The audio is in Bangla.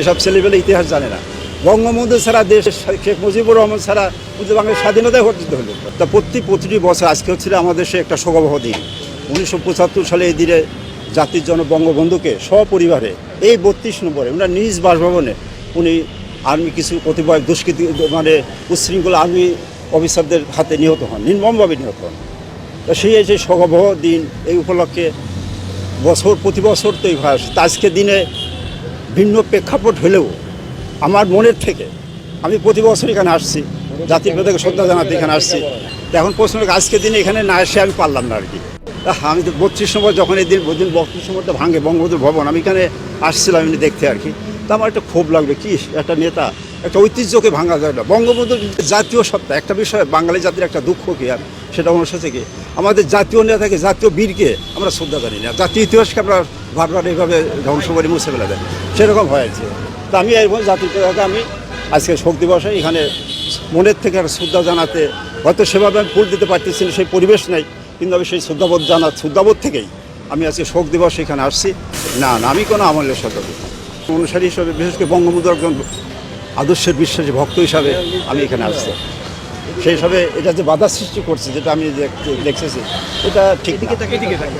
এসব ছেলেবেলে ইতিহাস জানে না। বঙ্গবন্ধু ছাড়া দেশ, শেখ মুজিবুর রহমান ছাড়া বাংলার স্বাধীনতাই অর্জিত হলো। তা প্রতি প্রতিটি বছর আজকে হচ্ছে আমাদের সে একটা শোকাবহ দিন। উনিশশো পঁচাত্তর সালে এই দিনে জাতির জন্য বঙ্গবন্ধুকে সপরিবারে এই বত্রিশ নম্বরে ওনার নিজ বাসভবনে উনি আর্মি কিছু কতিপয় দুষ্কৃতি মানে উচ্ছৃঙ্খল আর্মি অফিসারদের হাতে নিহত হন, নির্মমভাবে নিহত হন। তা সেই যে শোকাবহ দিন এই উপলক্ষে বছর, প্রতি বছর তো এই তা আজকে দিনে ভিন্ন প্রেক্ষাপট হলেও আমার মনের থেকে আমি প্রতি বছর এখানে আসছি জাতির প্রত্যেকে শ্রদ্ধা জানাতে এখানে আসছি। এখন প্রশ্ন আজকের আজকে দিনে এখানে না এসে আমি পারলাম না আর কি। আমি তো বত্রিশ নম্বর যখন এই দিন দিন বত্রিশ নম্বরটা ভাঙে বঙ্গবন্ধুর ভবন, আমি এখানে আসছিলাম, এমনি দেখতে আর কি। তা আমার একটা ক্ষোভ লাগবে কি একটা নেতা একটা ঐতিহ্যকে ভাঙা যায় না। বঙ্গবন্ধুর জাতীয় সত্তা, একটা বিষয় বাঙালি জাতির একটা দুঃখ কি আর? সেটা আমার সাথে কি? আমাদের জাতীয় নেতাকে জাতীয় বীরকে আমরা শ্রদ্ধা জানি না। জাতীয় ইতিহাসকে আমরা ভাববার এইভাবে ধ্বংস করে মুছে ফেলে দেয় সেরকম হয়েছে। তা আমি এরকম জাতীয় নেতাকে আমি আজকে শোক দিবসে এখানে মনের থেকে একটা শ্রদ্ধা জানাতে, হয়তো সেভাবে আমি ফুল দিতে পারতেছি না, সেই পরিবেশ নেই, কিন্তু আমি সেই শ্রদ্ধাবোধ জানা শ্রদ্ধাবোধ থেকেই আমি আজকে শোক দিবস এখানে আসছি। না না, আমি কোনো আমলের শ্রদ্ধা অনুসারী হিসাবে, বিশেষ করে বঙ্গবন্ধুর একজন আদর্শের বিশ্বাসী, ভক্ত হিসাবে আমি এখানে আসছি সেই হিসাবে এটা যে বাধা সৃষ্টি করছে, যেটা আমি দেখ- দেখতেছি, এটা ঠিক না।